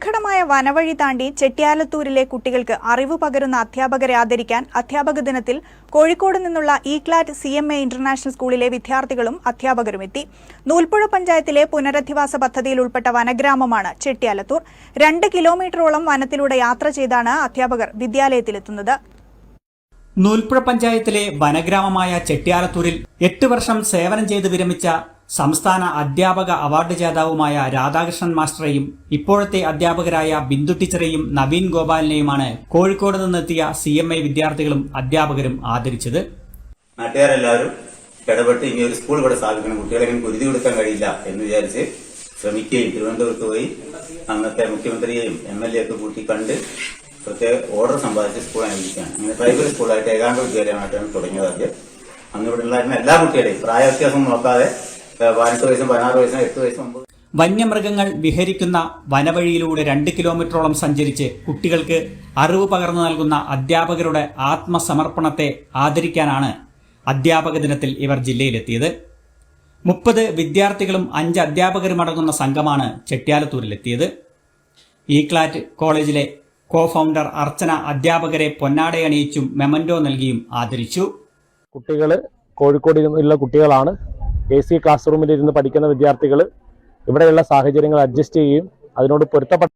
ദുർഘടമായ വനവഴി താണ്ടി ചെട്ടിയാലത്തൂരിലെ കുട്ടികൾക്ക് അറിവ് പകരുന്ന അധ്യാപകരെ ആദരിക്കാൻ അധ്യാപക ദിനത്തിൽ കോഴിക്കോട് നിന്നുള്ള ഇക്ലാറ്റ് ക്ലാറ്റ് സി എം എ ഇന്റർനാഷണൽ സ്കൂളിലെ വിദ്യാർത്ഥികളും അധ്യാപകരും എത്തി. നൂൽപ്പുഴ പഞ്ചായത്തിലെ പുനരധിവാസ പദ്ധതിയിൽ ഉൾപ്പെട്ട വനഗ്രാമമാണ് ചെട്ടിയാലത്തൂർ. രണ്ട് കിലോമീറ്ററോളം വനത്തിലൂടെ യാത്ര ചെയ്താണ് അധ്യാപകർ വിദ്യാലയത്തിലെത്തുന്നത്. നൂൽപ്പുഴ പഞ്ചായത്തിലെ വനഗ്രാമമായ ചെട്ടിയാലത്തൂരിൽ എട്ട് വർഷം സേവനം ചെയ്ത് വിരമിച്ച സംസ്ഥാന അധ്യാപക അവാർഡ് ജേതാവുമായ രാധാകൃഷ്ണൻ മാസ്റ്ററെയും ഇപ്പോഴത്തെ അധ്യാപകരായ ബിന്ദു ടീച്ചറെയും നവീൻ ഗോപാലിനെയുമാണ് കോഴിക്കോട് നിന്നെത്തിയ സി എം ഐ വിദ്യാർത്ഥികളും അധ്യാപകരും ആദരിച്ചത്. നാട്ടുകാരെല്ലാവരും ഇടപെട്ട് ഇനി ഒരു സ്കൂൾ ഇവിടെ സ്ഥാപിക്കണം. കുട്ടികളെ കുരുതി കൊടുക്കാൻ കഴിയില്ല എന്ന് വിചാരിച്ച് ശ്രമിക്കുകയും തിരുവനന്തപുരത്ത് പോയി അന്നത്തെ മുഖ്യമന്ത്രിയെയും എം എൽ എ ഒക്കെ കൂട്ടി കണ്ട് പ്രത്യേക ഓർഡർ സമ്പാദിച്ച് സ്കൂൾ ആരംഭിക്കുകയാണ് അങ്ങനെ പ്രൈവറ്റ് സ്കൂളായിട്ട് ഏകാണ്ട് വിദ്യാലയമായിട്ടാണ് തുടങ്ങിയത് ആദ്യം അന്ന് ഇവിടെ ഉണ്ടായിരുന്ന എല്ലാ കുട്ടികളെയും പ്രായ വ്യത്യാസം നോക്കാതെ പതിനെട്ട് വയസ്സും പതിനാറ് വയസ്സും എട്ട് വയസ്സും ഒമ്പത് വന്യമൃഗങ്ങൾ വിഹരിക്കുന്ന വനവഴിയിലൂടെ രണ്ട് കിലോമീറ്ററോളം സഞ്ചരിച്ച് കുട്ടികൾക്ക് അറിവ് പകർന്നു നൽകുന്ന അധ്യാപകരുടെ ആത്മസമർപ്പണത്തെ ആദരിക്കാനാണ് അധ്യാപക ദിനത്തിൽ ഇവർ ജില്ലയിലെത്തിയത്. മുപ്പത് വിദ്യാർത്ഥികളും അഞ്ച് അധ്യാപകരുമടങ്ങുന്ന സംഘമാണ് ചെട്ടിയാലത്തൂരിലെത്തിയത്. ഈ ക്ലാറ്റ് കോളേജിലെ കോ ഫൗണ്ടർ അർച്ചന അധ്യാപകരെ പൊന്നാടയണിയിച്ചും മെമന്റോ നൽകിയും ആദരിച്ചു. കുട്ടികൾ കോഴിക്കോട് ഉള്ള കുട്ടികളാണ്. എ സി ക്ലാസ് റൂമിലിരുന്ന് പഠിക്കുന്ന വിദ്യാർത്ഥികൾ ഇവിടെയുള്ള സാഹചര്യങ്ങൾ അഡ്ജസ്റ്റ് ചെയ്യുകയും അതിനോട് പൊരുത്തപ്പെട്ട